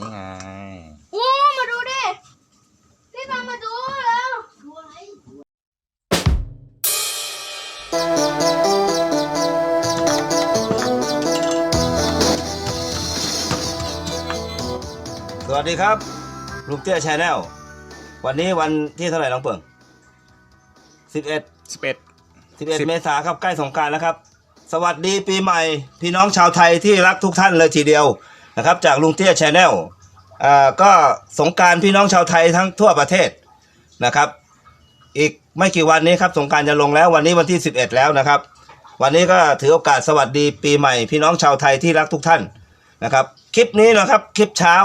นี่ไงโอ้มาดูดิ พี่ฟังมาดูแล้วดูอะไรสวัสดีครับลุงเตี้ยชาแนลวันนี้วันที่เท่าไหร่น้องเปิงสิบเอ็ดสิบเอ็ดสิบเอ็ดสิบเมษาครับใกล้สงกรารแล้วครับ สวัสดีปีใหม่ พี่น้องชาวไทยที่รักทุกท่านเลยทีเดียว นะครับจากลุงเตี้ยชาแนลอ่าก็สงกรารพี่น้องชาวไทยทั้งทั่วประเทศนะครับ อีกไม่กี่วันนี้ครับสงกรารจะลงแล้ววันนี้วันที่ 11 แล้วนะครับ วันนี้ก็ถือโอกาสสวัสดีปีใหม่ พี่น้องชาวไทยที่รักทุกท่านนะครับ คลิปนี้นะครับคลิปเช้า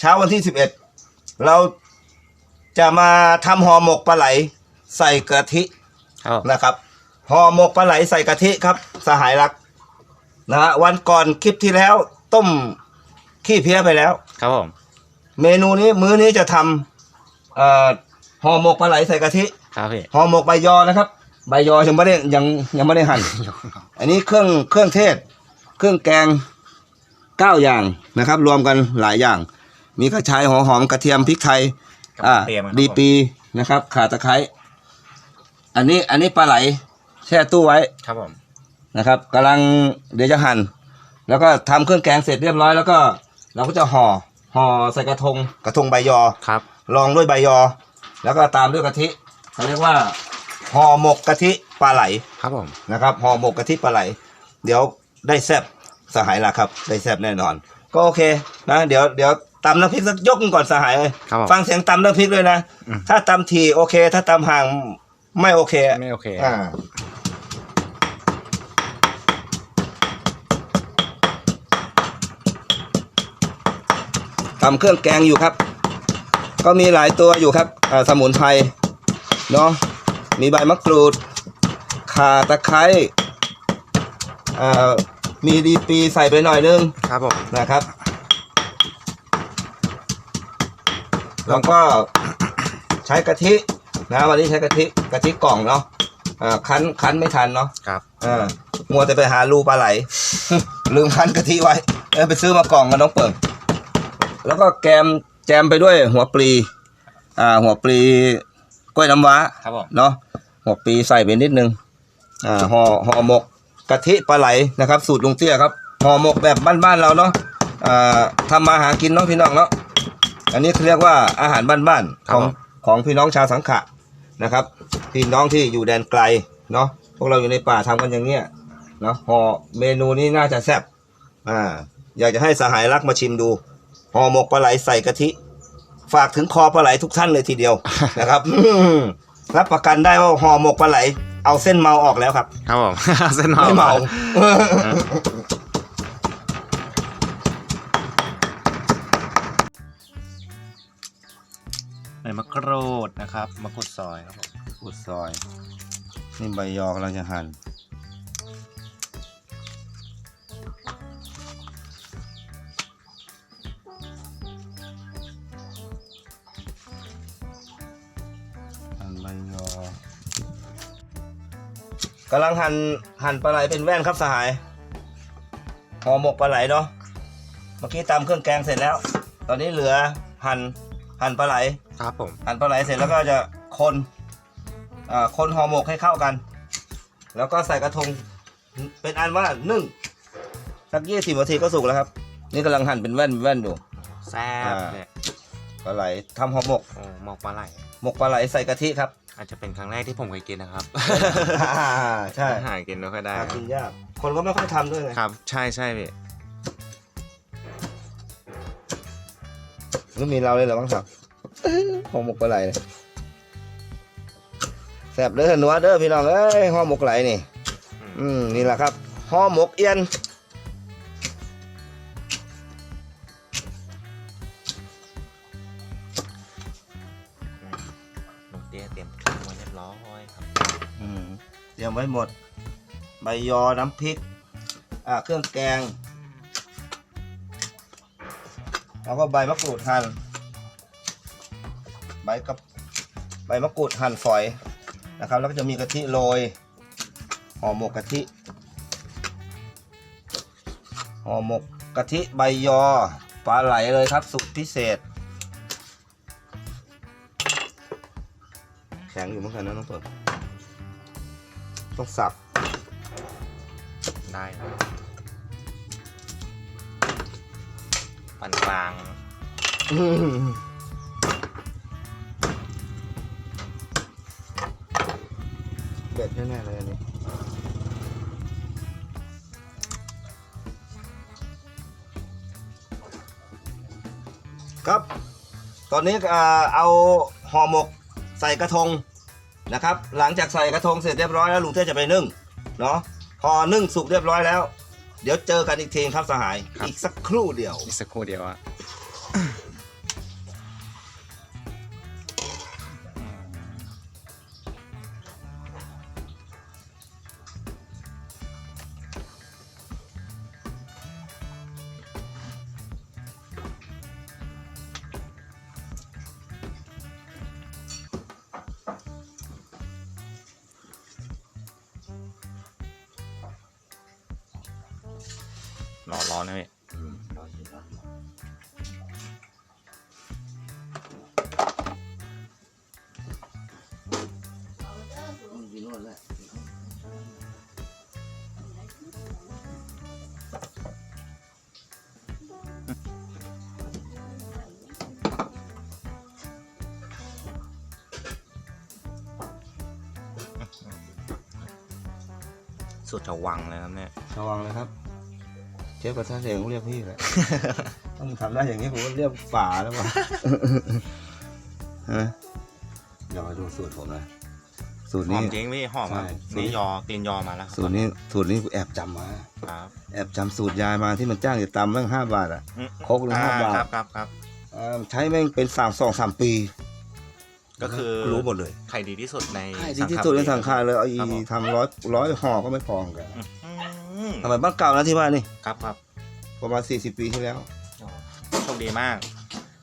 เช้าวันที่ 11 เราจะมาทำห่อหมกปลาไหลใส่กะทิครับนะครับห่อหมกปลาไหลใส่กะทิครับ สหายรักนะฮะวันก่อนคลิปที่แล้วต้ม ขี้เพี้ยไปแล้ว ครับผม เมนูนี้มื้อนี้จะทำเอ่อห่อหมกปลาไหลใส่กะทิครับพี่ ห่อหมกใบยอนะครับ ใบยอยังไม่ได้ยังยังไม่ได้หั่น อันนี้เครื่องเครื่องเทศ เครื่องแกงเก้าอย่างนะครับ รวมกันหลายอย่าง มีกระชายหัวหอมกระเทียมพริกไทยอ่าเตรียมครับดีปีนะครับข่าตะไคร้อันนี้อันนี้ปลาไหลแช่ตู้ไว้ครับผม นะครับกำลังเดี๋ยวจะหั่น แล้วก็ทำเครื่องแกงเสร็จเรียบร้อยแล้วก็ เราก็จะห่อห่อใส่กระทงกระทงใบยอครับ รองด้วยใบยอ แล้วก็ตามด้วยกะทิเขาเรียกว่าห่อหมกกะทิปลาไหลครับผมนะครับห่อหมกกะทิปลาไหล เดี๋ยวได้แซบสหายละครับ ได้แซบแน่นอน ก็โอเคนะเดี๋ยวเดี๋ยวตำน้ำพริกสักยกหนึ่งก่อนสหายเลยครับผมฟังเสียงตำน้ำพริกเลยนะอืมถ้าตำทีโอเค ถ้าตำห่างไม่โอเคไม่โอเค อ่า ทำเครื่องแกงอยู่ครับ ก็มีหลายตัวอยู่ครับอ่าสมุนไพรเนาะมีใบมะกรูดข่าตะไคร้อ่ามีดีปีใส่ไปหน่อยนึงครับผมนะครับแล้วก็ใช้กะทินะวันนี้ใช้กะทิกะทิกล่องเนาะอ่าคั้นคั้นไม่ทันเนาะครับอ่ามัวแต่ไปหารูปลาไหล ลืมคั้นกะทิไว้ เออไปซื้อมากล่องกันน้องเปิง แล้วก็แกมแจมไปด้วยหัวปลีอ่าหัวปลีกล้วยน้ำว้าครับผมเนาะหัวปลีใส่ไปนิดนึงอ่าห่อห่อหมกกะทิปลาไหลนะครับ สูตรลุงเตี้ยครับห่อหมกแบบบ้านๆเราเนาะอ่าทำมาหากินเนาะพี่น้องเนาะอันนี้เขาเรียกว่าอาหารบ้านๆของของพี่น้องชาวสังขะนะครับ พี่น้องที่อยู่แดนไกลเนาะพวกเราอยู่ในป่าทำกันอย่างเงี้ยเนาะห่อเมนูนี้น่าจะแซ่บอ่าอยากจะให้สหายรักมาชิมดู ห่อหมกปลาไหลใส่กะทิ ฝากถึงคอปลาไหลทุกท่านเลยทีเดียว นะครับรับประกันได้ว่าห่อหมกปลาไหล เอาเส้นเมาออกแล้วครับ ครับผม เส้นหอไม่เมา ใบมะกรูดนะครับมะกรูดซอยครับผม อุดซอย นี่ใบยอกำลังจะหั่นหั่น กำลังหั่นหั่นปลาไหลเป็นแว่นครับสหายห่อหมกปลาไหลเนาะเมื่อกี้ตำเครื่องแกงเสร็จแล้ว ตอนนี้เหลือหั่นหั่นปลาไหลครับผมหั่นปลาไหลเสร็จแล้วก็จะคนอ่าคนห่อหมกให้เข้ากัน แล้วก็ใส่กระทงเป็นอันว่านึ่งสักยี่สิบนาทีก็สุกแล้วครับ นี่กำลังหั่นเป็นแว่นแว่นอยู่แซ่บอ่าเนี่ย ปลาไหลทำห่อหมกโอ้หมกปลาไหลหมกปลาไหลใส่กะทิครับ อาจจะเป็นครั้งแรกที่ผมเคยกินนะครับอ่าใช่หากินไม่ค่อยได้ หากินยาก คนก็ไม่ค่อยทำด้วยไงครับ ใช่ใช่พี่ก็มีเราเลยเหรอบ้างครับห่อหมกปลาไหลเนี่ยแซ่บเด้อหนัวเด้อพี่น้องเอ้ยห่อหมกไหลนี่ อืมนี่แหละครับห่อหมกเอียน ตี้ยเตรียมเครื่องไว้เรียบร้อยครับอืมเตรียมไว้หมด ใบยอน้ำพริก อ่า เครื่องแกง แล้วก็ใบมะกรูดหั่น ใบกับใบมะกรูดหั่นฝอยนะครับ แล้วก็จะมีกะทิโรย ห่อหมกกะทิ ห่อหมกกะทิใบยอปลาไหลเลยครับสูตรพิเศษ งอยู่เหมือนกันนะน้องต้นต้องสับได้ครับปานกลางเด็ดแน่ๆเลยอันนี้ครับ ตอนนี้อ่าเอาห่อหมกใส่กระทง นะครับ หลังจากใส่กระทงเสร็จเรียบร้อยแล้วลุงเทพจะไปนึ่งเนาะพอนึ่งสุกเรียบร้อยแล้ว เดี๋ยวเจอกันอีกทีครับสหายอีกสักครู่เดียว อีกสักครู่เดียวอะ ร้อนร้อนนะพี่สุดจะวังเลยครับเนี่ยระวังนะครับเชฟกระทะเหลวเรียกพี่แหละ ต้องทำได้อย่างนี้ผมก็เรียกป่าแล้วป่ะฮะเดี๋ยวมาดูสูตรผมนะ สูตรหอนี้ มจริงพี่หอมครับใช่ นี่ยอตีนยอมาแล้วครับสูตรนี้สูตรนี้แอบจำมา ครับ แอบจำสูตรยายมาที่มันจ้างจะตำแม่งห้าบาทอะอืมครกละห้าบาทครับครับครับเอ่อใช้แม่งเป็นสามสองสามปีก็คือรู้หมดเลย ไข่ดีที่สุดในใช่ดีที่สุดในสังขารเลยเอาอีครับผม ทำร้อยร้อยห่อก็ไม่พอเหมือนกัน อื มทำไมบ้านเก่านะที่ว่านี่ครับครับประมาณสี่สิบปีที่แล้วโชคดีมาก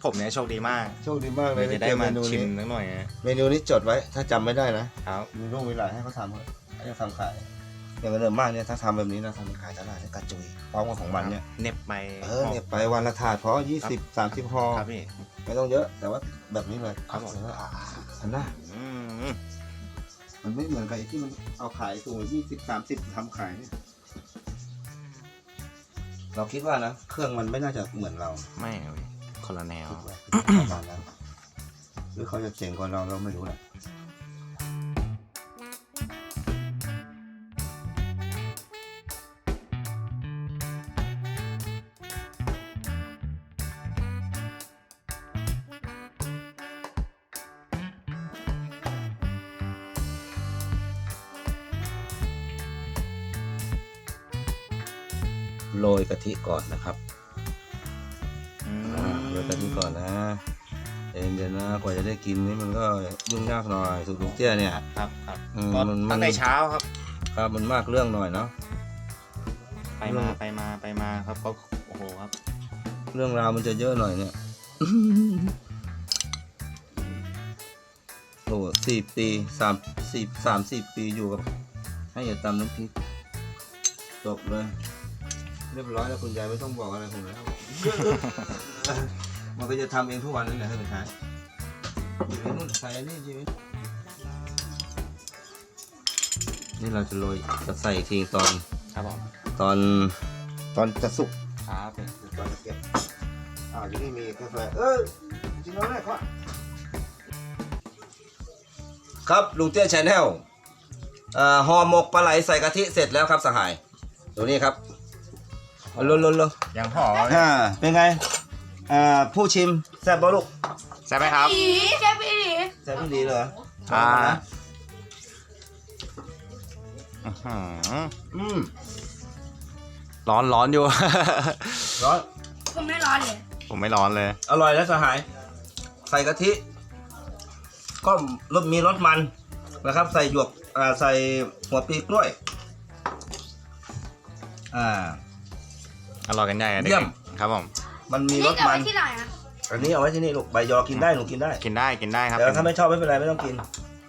ผมเนี่ยโชคดีมากโชคดีมากเลยเลยจะได้เจอมาเมนูชิมนี้นิดหน่อยนะเมนูนี้จดไว้ ถ้าจำไม่ได้นะครับมีลูกมีหลานให้เขาทำเลยให้เขาทำขายอย่างเดิมมากเนี่ยถ้าทำแบบนี้นะทำเป็นขายตลาดเนี่ยกระจุยพร้อมกับของมันเนี่ยเน็บไปเออเนี่ยไปวันละถาดเพราะยี่สิบสามสิบห่อครับพี่ไม่ต้องเยอะ แต่ว่าแบบนี้เลยครับผมเอออ่าอันน่ะอืมมันไม่เหมือนกับไอ้ที่มันเอาขายสูงยี่สิบสามสิบทำขายเนี่ย เราคิดว่านะเครื่องมันไม่น่าจะเหมือนเราไม่เอาพี่คนละแนวคิดว่าประมาณนั้นหรือเขาจะเจ๋งกว่าเราเราไม่รู้แหละ โรยกะทิก่อนนะครับอือ่าโรยกะทิก่อนนะเย็นเย็นๆนะกว่าจะได้กินนี่มันก็ยุ่งยากหน่อยสูตรลุงเตี้ยเนี่ยครับครับอืมก็มันมันตั้งแต่เช้าครับ ครับมันมากเรื่องหน่อยเนาะไปมาไปมาไปมาครับก็โอ้โหครับ เรื่องราวมันจะเยอะหน่อยเนี่ยโอ้สี่ปีสามสี่สามสี่ปีอยู่กับ ให้อย่าตำน้ำพริกจบเลย เรียบร้อยแล้วคุณยายไม่ต้องบอกอะไรผมแล้ว มันก็จะทำเองทุกวันนั่นแหละให้มันใช้อยู่ในนู่นใส่อันนี่ชีวิตนี่เราจะโรยจะใส่อีกทีตอนครับผมตอนตอนจะสุกครับตอนจะเก็บอ่าอยู่นี่มีกาแฟเออจริงๆแล้วแม่ครับครับลุงเตี้ยชาแนลอ่าห่อหมกปลาไหลใส่กะทิเสร็จแล้วครับสหายตัวนี้ครับ เอาลนลนลนยังหอมอ่าเป็นไงอ่าผู้ชิมแซ่บบ่ลูกใช่ไหมครับ อีเชฟอีแซ่บไม่ดีเลยอ่านะอื้อหืออืมร้อนร้อนอยู่ ร้อนผมไม่ร้อนเลยผมไม่ร้อนเลย อร่อยแล้วสหาย ใส่กะทิ ก็รสมีรสมันนะครับ ใส่หยวกอ่าใส่หัวปลีกล้วย อ่า อร่อยกันใหญ่อะเด็เยี่ยกมๆครับผมมันมีรนี่สเกิดมัไว้นที่ไหนอะอันนี้เอาไว้ที่นี่ลูกใบยอกินได้หนูกินได้ กินได้กินได้ครับแต่ถ้าไม่ชอบไม่เป็นไรไม่ต้องกิน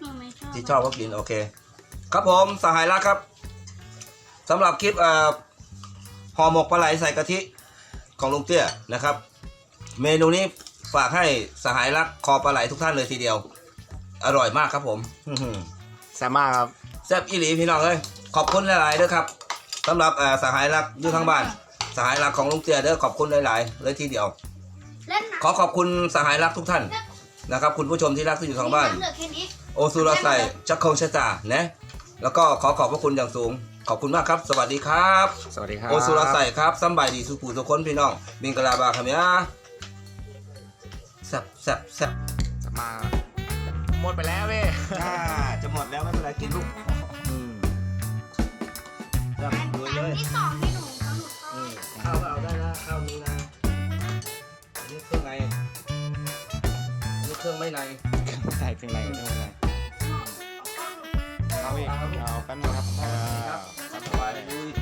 หนูไม่ชอบ ที่ชอบก็กินโอเค ครับผมสหายรักครับสำหรับคลิปเอ่อห่อหมกปลาไหลใส่กะทิของลุงเตี้ยนะครับ เมนูนี้ฝากให้สหายรักคอปลาไหลทุกท่านเลยทีเดียว อร่อยมากครับผมอื้อหือแซ่บมากครับ แซ่บอีหลีพี่น้องเอ้ยขอบคุณหลายๆเด้อครับสำหรับเอ่อสหายรักอยู่ทางบ้าน สหายรักของลุงเตียเด้อขอบคุณหลายๆเลยทีเดียว เล่นน้ำขอขอบคุณสหายรักทุกท่านนะครับ คุณผู้ชมที่รักที่อยู่ทางบ้าน เหลือแค่นี้ โอซูราไซชักคงชะตานะแล้วก็ขอขอบพระคุณอย่างสูง ขอบคุณมากครับ สวัสดีครับ สวัสดีครับ โอซูราไซครับสำบายดีสุขูทุกคนพี่น้องมิงกะลาบาคำยาแซ่บแซ่บแซ่บมาหมดไปแล้วเว้ยอ่าจะหมดแล้วไม่เป็นไรกินลูกอืมแซ่บเลยเลย ที่สอง ไม่ในใส่ถึงไรถึงไรเอาอีกเอาแป๊บนึงครับ ครับสบายเลย